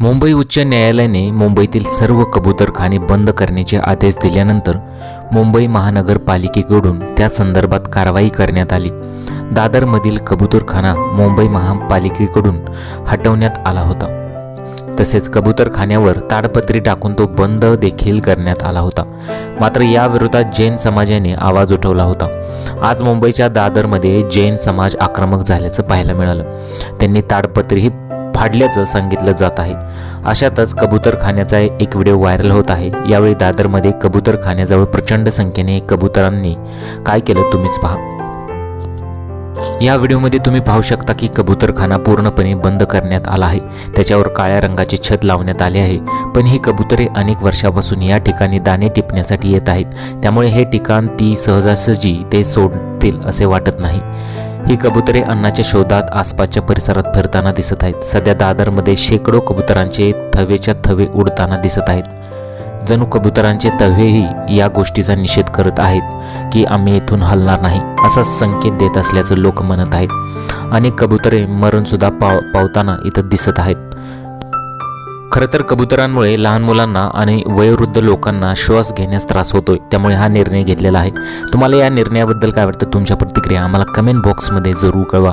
मुंबई उच्च न्यायालयाने मुंबईतील सर्व कबूतरखाने बंद करण्याचे आदेश दिल्यानंतर मुंबई महानगरपालिकेकडून त्या संदर्भात कारवाई करण्यात आली. दादरमधील कबूतरखाना मुंबई महापालिकेकडून हटवण्यात आला होता. तसेच कबूतरखान्यावर ताडपत्री टाकून तो बंद देखील करण्यात आला होता. मात्र याविरोधात जैन समाजाने आवाज उठवला होता. आज मुंबईच्या दादरमध्ये जैन समाज आक्रमक झाल्याचं पाहायला मिळालं. त्यांनी ताडपत्रीही फाडल्याचं सांगितलं जात आहे. अशातच कबूतरखान्याचा एक व्हिडिओ व्हायरल होत आहे. यावेळी दादरमध्ये कबूतरखान्याजवळ प्रचंड संख्येने कबुतरांनी काय केलं तुम्हीच पहा. या व्हिडिओमध्ये तुम्ही पाहू शकता की कबूतरखाना पूर्णपणे बंद करण्यात आला आहे. त्याच्यावर काळ्या रंगाचे छत लावण्यात आले आहे. पण ही कबुतरे अनेक वर्षापासून या ठिकाणी दाणे टिपण्यासाठी येत आहेत. त्यामुळे हे ठिकाण ती सहजासहजी ते सोडतील असे वाटत नाही. ही कबुतरे अन्नाच्या शोधात आसपासच्या परिसरात फिरताना दिसत आहेत. सध्या दादरमध्ये शेकडो कबुतरांचे थवेच्या थवे उडताना दिसत आहेत. जणू कबुतरांचे तव्हेही या गोष्टीचा निषेध करत आहेत की आम्ही इथून हलणार नाही असा संकेत देत असल्याचं लोक म्हणत आहेत. अनेक कबुतरे मरणसुद्धा पाव पावताना इथं दिसत आहेत. खरं तर कबुतरांमुळे लहान मुलांना आणि वयोवृद्ध लोकांना श्वास घेण्यास त्रास होतोय त्यामुळे हा निर्णय घेतलेला आहे. तुम्हाला या निर्णयाबद्दल काय वाटतं? तुमच्या प्रतिक्रिया आम्हाला कमेंट बॉक्समध्ये जरूर कळवा.